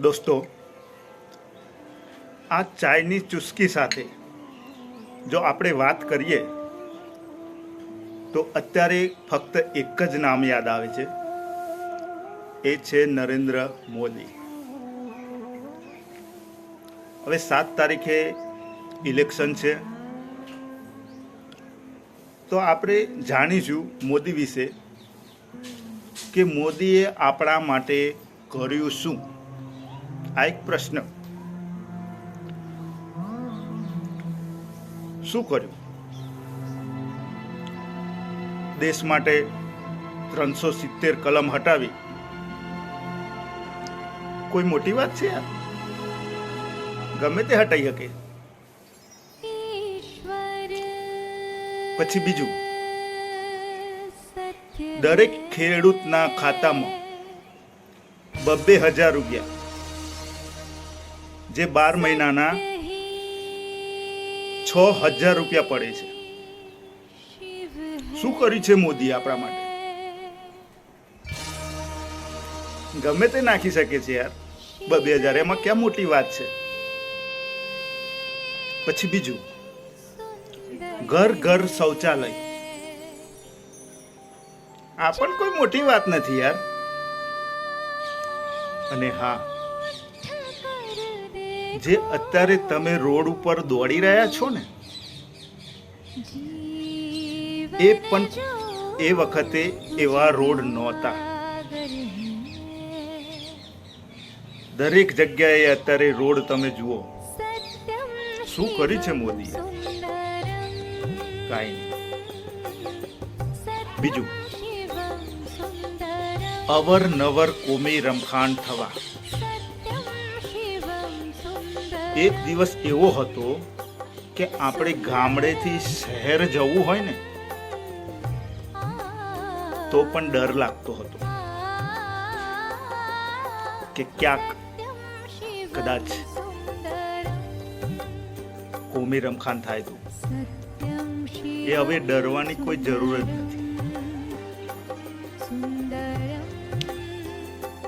દોસ્તો, આ ચાયની ચુસ્કી સાથે જો આપણે વાત કરીએ, તો અત્યારે ફક્ત એક જ નામ યાદ આવે છે. એ છે નરેન્દ્ર મોદી. હવે સાત તારીખે ઇલેક્શન છે. તો આપણે જાણીશું મોદી વિશે કે મોદીએ આપણા માટે કર્યું શું? આ એક પ્રશ્ન. શું કર્યું? દેશ માટે ત્રણસો સિત્તેર કલમ હટાવી. કોઈ મોટી વાત છે આ? ગમે તે હટાઈ શકે. પછી બીજું. દરેક ખેડૂતના ખાતામાં બબ્બે હજાર રૂપિયા. જે બાર મહિનાના છ હજાર રૂપિયા પડે છે. શું કર્યું છે મોદી આપણા માટે? ગમે તે નાખી શકે છે યાર. બબે હજાર, એમાં ક્યાં મોટી વાત છે? પછી બીજું. ઘર ઘર શૌચાલય. આ પણ કોઈ મોટી વાત નથી યાર. અને હા જે અત્યારે તમે રોડ ઉપર દોડી રહ્યા છો ને, એ પણ એ વખતે એવા રોડ નહોતા. દરેક જગ્યાએ અત્યારે રોડ તમે જુઓ. શું કર્યું છે મોદીએ? કાંઈ નહીં. બીજું. અવરનવર કોમી રમખાણ થવા. એક દિવસ એવો હતો કે આપણે ગામડેથી શહેર જવું હોય ને, તો પણ ડર લાગતો હતો કે ક્યાંક કદાચ કોમી રમખાન થાય તો. એ હવે ડરવાની કોઈ જરૂર જ નથી.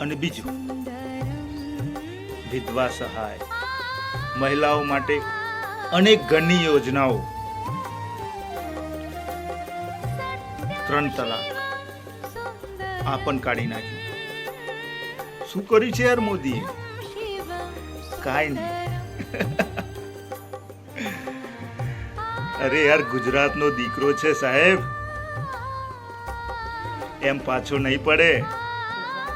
અને બીજું, વિધવા સહાય. મહિલાઓ માટે અનેક ઘરની યોજનાઓ. ત્રણ તલાક. આ પણ કાઢી નાખ્યું. શું કર્યું છે યાર મોદીએ? કાંઈ નહીં. અરે યાર, ગુજરાતનો દીકરો છે સાહેબ. એમ પાછો નહીં પડે.